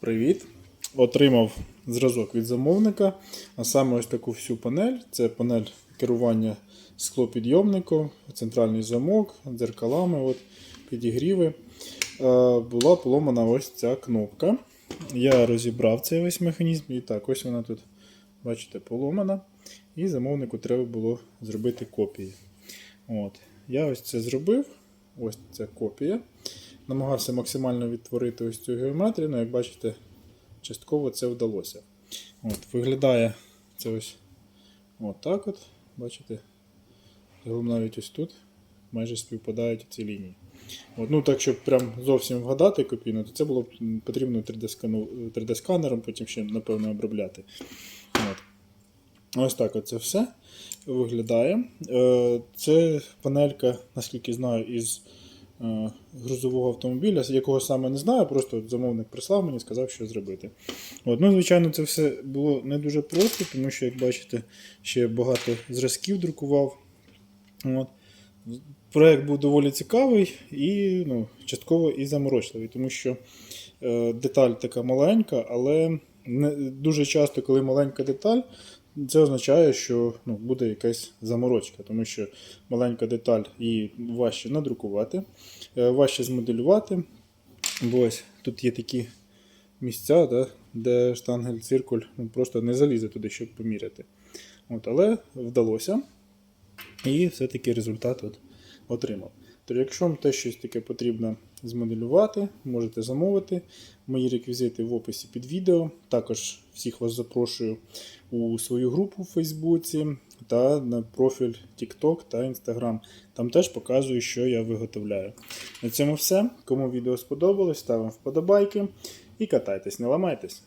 Привіт! Отримав зразок від замовника, а саме ось таку всю панель. Це панель керування склопідйомником, центральний замок, дзеркалами, от, підігріви. Е, Була поломана ось ця кнопка. Я розібрав цей весь механізм. І так, ось вона тут, бачите, поломана. І замовнику треба було зробити копії. От. Я ось це зробив. Ось ця копія. Намагався максимально відтворити ось цю геометрію, але як бачите, частково це вдалося. От, Виглядає це ось отак от. Бачите? Загалом навіть ось тут майже співпадають ці лінії. От, ну Так, щоб прям зовсім вгадати копійно, то це було потрібно 3D-скану- 3D-сканером, потім ще, напевно, обробляти. От. Ось так оце все виглядає. Е, Це панелька, наскільки знаю, із грузового автомобіля, якого саме не знаю, просто замовник прислав мені, сказав, що зробити. От, ну, звичайно, це все було не дуже просто, тому що, як бачите, ще багато зразків друкував. От. Проект був доволі цікавий і ну, частково і заморочливий, тому що е, деталь така маленька, але не, дуже часто, коли маленька деталь, це означає, що ну, буде якась заморочка, тому що маленька деталь її важче надрукувати, е, важче змоделювати. Бо ось тут є такі місця, да, де штангель циркуль ну, просто не залізе туди, щоб поміряти. От, але вдалося. І все-таки результат от отримав. Тож, якщо вам теж щось таке потрібно змоделювати, можете замовити. Мої реквізити в описі під відео. Також всіх вас запрошую у свою групу в Фейсбуці та на профіль TikTok та Instagram. Там теж показую, що я виготовляю. На цьому все. Кому відео сподобалось, ставимо вподобайки і катайтесь, не ламайтесь.